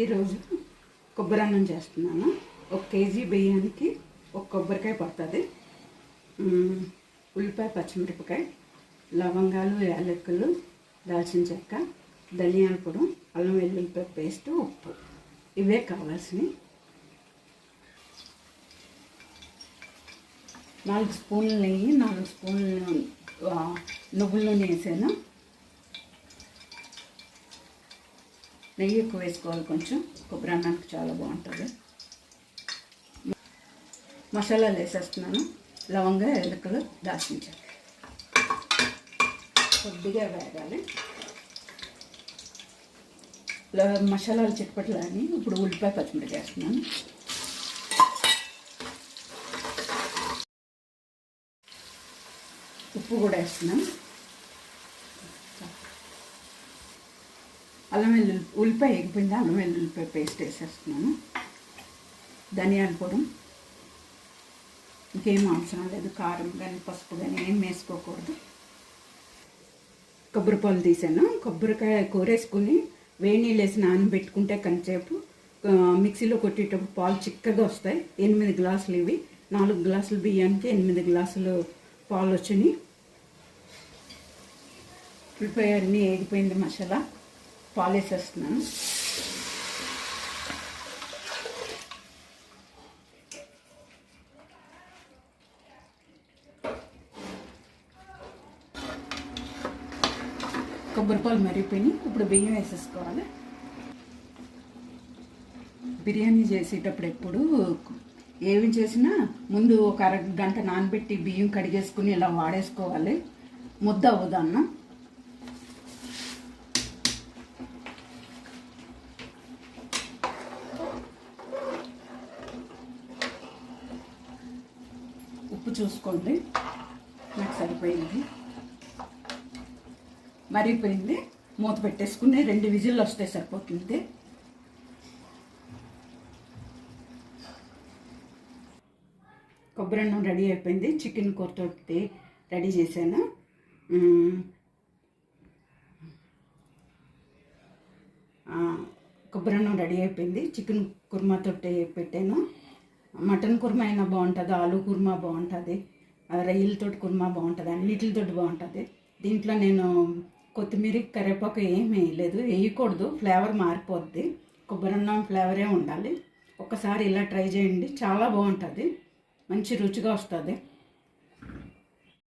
ఈరోజు కొబ్బరి అన్నం చేస్తున్నాను. ఒక కేజీ బియ్యానికి ఒక కొబ్బరికాయ పడుతుంది. ఉల్లిపాయ పచ్చిమిరపకాయ లవంగాలు యాలకులు దాల్చిన చెక్క ధనియాల పొడి అల్లం వెల్లుల్లిపాయ పేస్ట్ ఉప్పు. ఇవే కావాల్సినవి. నాలుగు స్పూన్లు నెయ్యి నాలుగు స్పూన్లు నువ్వుల నూనె వేసాను. నెయ్యి ఎక్కువ వేసుకోవాలి కొంచెం. కొబ్బరి అన్నానికి చాలా బాగుంటుంది. మసాలాలు వేసేస్తున్నాను. లవంగా ఎలుకలు దాల్చిన చెక్క కొద్దిగా వేగాలి. మసాలాలు చిట్పట్లు అని ఇప్పుడు ఉల్లిపాయ పచ్చిమిరపకాయ వేస్తున్నాను. ఉప్పు కూడా వేస్తున్నాను. అల్లం వెల్లుల్లి ఉల్లిపాయ ఎగిపోయింది అల్లం వెల్లుల్లిపాయ పేస్ట్ వేసేస్తున్నాను. ధనియాల పొడి. ఇంకేం అవసరం లేదు. కారం కానీ పసుపు కానీ ఏం వేసుకోకూడదు. కొబ్బరి పాలు తీసాను. కొబ్బరికాయ కూరేసుకుని వేడి నీళ్ళు వేసి నానబెట్టుకుంటే కనిసేపు మిక్సీలో కొట్టేటప్పుడు పాలు చిక్కగా వస్తాయి. ఎనిమిది గ్లాసులు ఇవి. నాలుగు గ్లాసులు బియ్యానికి ఎనిమిది గ్లాసులు పాలు వచ్చినాయి ఉల్లిపాయ అన్నీ ఏగిపోయింది మసాలా. పాలు వేసేస్తున్నాను కొబ్బరి పాలు మరిగిపోయినాయి. ఇప్పుడు బియ్యం వేసేసుకోవాలి. బిర్యానీ చేసేటప్పుడు ఎప్పుడు ఏమి చేసినా ముందు ఒక అర గంట నానబెట్టి బియ్యం కడిగేసుకుని ఇలా వాడేసుకోవాలి. ముద్ద అవ్వదు అన్నం. ఉప్పు చూసుకోండి. నాకు సరిపోయింది. మరిగిపోయింది. మూత పెట్టేసుకుని రెండు విజిల్లు వస్తే సరిపోతుంది కొబ్బరి అన్నం రెడీ అయిపోయింది. చికెన్ కూరతో రెడీ చేశాను. కొబ్బరి అన్నం రెడీ అయిపోయింది. చికెన్ కుర్మాతో పెట్టాను. మటన్ కుర్మా అయినా బాగుంటుంది ఆలు కుర్మా బాగుంటుంది ఆ, రొయ్యలతో కుర్మా బాగుంటుంది అన్నిటితో బాగుంటుంది. దీంట్లో నేను కొత్తిమీర కరివేపాకు ఏం వేయలేదు వేయకూడదు ఫ్లేవర్ మారిపోద్ది కొబ్బరి అన్నం ఫ్లేవరే ఉండాలి. ఒక్కసారి ఇలా ట్రై చేయండి చాలా బాగుంటుంది మంచి రుచిగా వస్తుంది.